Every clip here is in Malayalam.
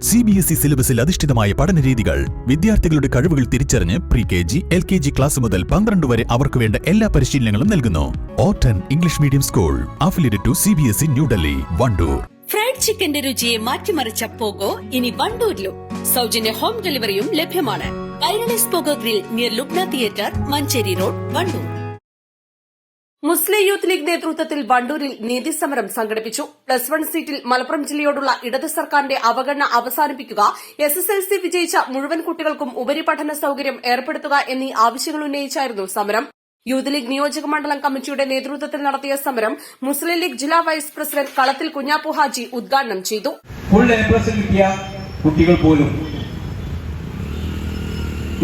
സി ബി എസ് ഇ സിലബസിൽ അധിഷ്ഠിതമായ പഠന രീതികൾ വിദ്യാർത്ഥികളുടെ കഴിവുകൾ തിരിച്ചറിഞ്ഞ് pre K G L K G class മുതൽ പന്ത്രണ്ട് വരെ അവർക്ക് വേണ്ട എല്ലാ പരിശീലനങ്ങളും നൽകുന്നു. ഓട്ടൻ English medium school affiliated to C B S E New Delhi Wandoor. Fried ചിക്കന്റെ രുചിയെ മാറ്റിമറിച്ച പോകോ ഇനി വണ്ടൂരിലും. സൗജന്യ ഹോം ഡെലിവറിയും ലഭ്യമാണ്. Pogo grill near Lubna theatre Manjeri road Wandoor. Muslim youth league നേതൃത്വത്തിൽ വണ്ടൂരിൽ നീതിസമരം സംഘടിപ്പിച്ചു. പ്ലസ് വൺ സീറ്റിൽ മലപ്പുറം ജില്ലയോടുള്ള ഇടത് സർക്കാരിന്റെ അവഗണന അവസാനിപ്പിക്കുക എസ് എസ് എൽ സി വിജയിച്ച മുഴുവൻ കുട്ടികൾക്കും ഉപരിപഠന സൌകര്യം ഏർപ്പെടുത്തുക എന്നീ ആവശ്യങ്ങൾ ഉന്നയിച്ചായിരുന്നു സമരം. യൂത്ത് ലീഗ് നിയോജക മണ്ഡലം കമ്മിറ്റിയുടെ നേതൃത്വത്തിൽ നടത്തിയ സമരം മുസ്ലിം ലീഗ് ജില്ലാ വൈസ് പ്രസിഡന്റ് കളത്തിൽ കുഞ്ഞാപ്പു ഹാജി ഉദ്ഘാടനം ചെയ്തു. ഫുൾ കുട്ടികൾ പോലും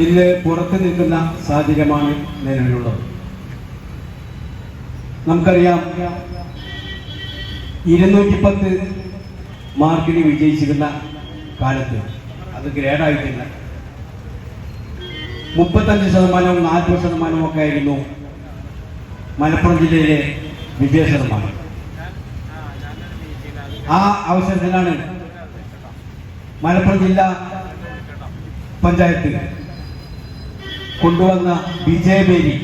ഇന്ന് പുറത്തു നിൽക്കുന്ന സാഹചര്യമാണ് നിലവിലുള്ളത്. നമുക്കറിയാം ഇരുന്നൂറ്റി പത്ത് മാർക്കിന് വിജയിച്ചിരുന്ന കാലത്ത് അത് ഗ്രേഡായിട്ടില്ല മുപ്പത്തഞ്ച് ശതമാനവും നാൽപ്പത് ശതമാനവും ഒക്കെ ആയിരുന്നു മലപ്പുറം ജില്ലയിലെ വിജയ ആ അവസരത്തിലാണ് മലപ്പുറം ജില്ലാ പഞ്ചായത്ത് കൊണ്ടുവന്ന വിജയബേരി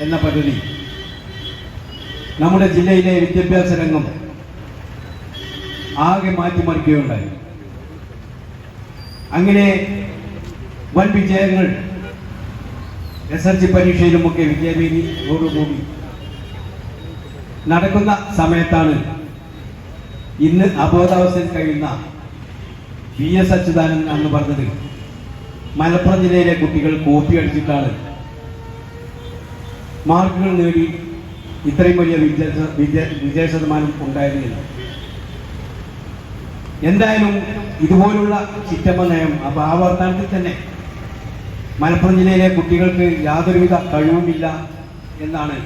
എന്ന പദ്ധതി നമ്മുടെ ജില്ലയിലെ വിദ്യാഭ്യാസ രംഗം ആകെ മാറ്റിമറിക്കുകയുണ്ടായി. അങ്ങനെ വൻ വിജയങ്ങൾ എസ് എൽ സി പരീക്ഷയിലുമൊക്കെ വിജയബേരിയോടുകൂടി നടക്കുന്ന സമയത്താണ് ഇന്ന് അബോധാവസ്ഥയിൽ കഴിയുന്ന വി എസ് അച്യുതാനന്ദൻ എന്ന് പറഞ്ഞത് മലപ്പുറം ജില്ലയിലെ കുട്ടികൾ കോപ്പി അടിച്ചിട്ടാണ് മാർക്കുകൾ നേടി ഇത്രയും വലിയ വിജയ വിജയ ശതമാനം ഉണ്ടായിരുന്നില്ല. എന്തായാലും ഇതുപോലുള്ള ചിറ്റമ്മ നയം അപ്പൊ ആ വർത്തമാനത്തിൽ തന്നെ മലപ്പുറം ജില്ലയിലെ കുട്ടികൾക്ക് യാതൊരുവിധ കഴിവുമില്ല എന്നാണ്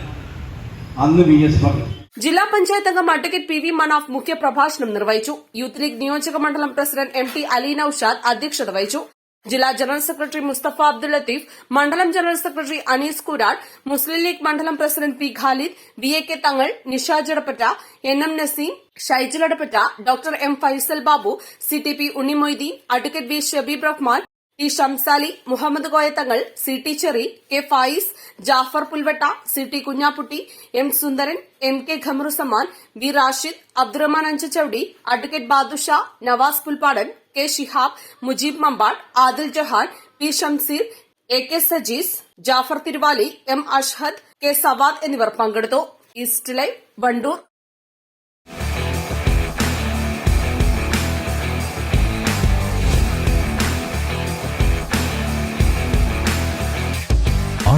അന്ന് വി എസ് പറഞ്ഞത് ജില്ലാ പഞ്ചായത്ത് അംഗം അഡ്വക്കേറ്റ് പി വി മനാഫ് മുഖ്യപ്രഭാഷണം നിർവഹിച്ചു. യൂത്ത് ലീഗ് നിയോജക മണ്ഡലം പ്രസിഡന്റ് എം ടി അലീനൌഷാദ് അധ്യക്ഷത വഹിച്ചു. ജില്ലാ ജനറൽ സെക്രട്ടറി മുസ്തഫ അബ്ദുൽ ലത്തീഫ് മണ്ഡലം general secretary Anees Kural Muslim league മണ്ഡലം president P Khalid V A K Thangal Nishaj Jadappatta N M Naseem Shaijul Edappatta doctor M Faisal Babu C T P Unnimoideen advocate V Shabeeb Rahman T Shamsali Muhammad Koyathangal C T Cheri K Fayis Jafar Pulvatta C T Kunhapputty M Sundaran M K Khamaruzaman V Rashid Abdurahman Anchachavadi advocate Badusha Navas Pulppadan K Shihab Mujeeb Mambad Adil Jahan P Shamseer A K Sajees Jafar Thiruvali M Ashhad K Sawad എന്നിവർ പങ്കെടുത്തു east live Wandoor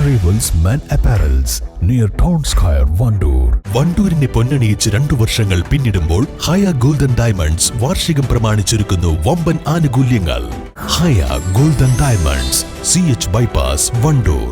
arrivals men apparels near town square Wandoor വണ്ടൂരിനെ പൊന്നണിയിച്ച് രണ്ടു വർഷങ്ങൾ പിന്നിടുമ്പോൾ ഹയ ഗോൾഡൻ ഡയമണ്ട്സ് വാർഷികം പ്രമാണിച്ചൊരുക്കുന്നു വമ്പൻ ആനുകൂല്യങ്ങൾ. ഹയ golden diamonds C H bypass Wandoor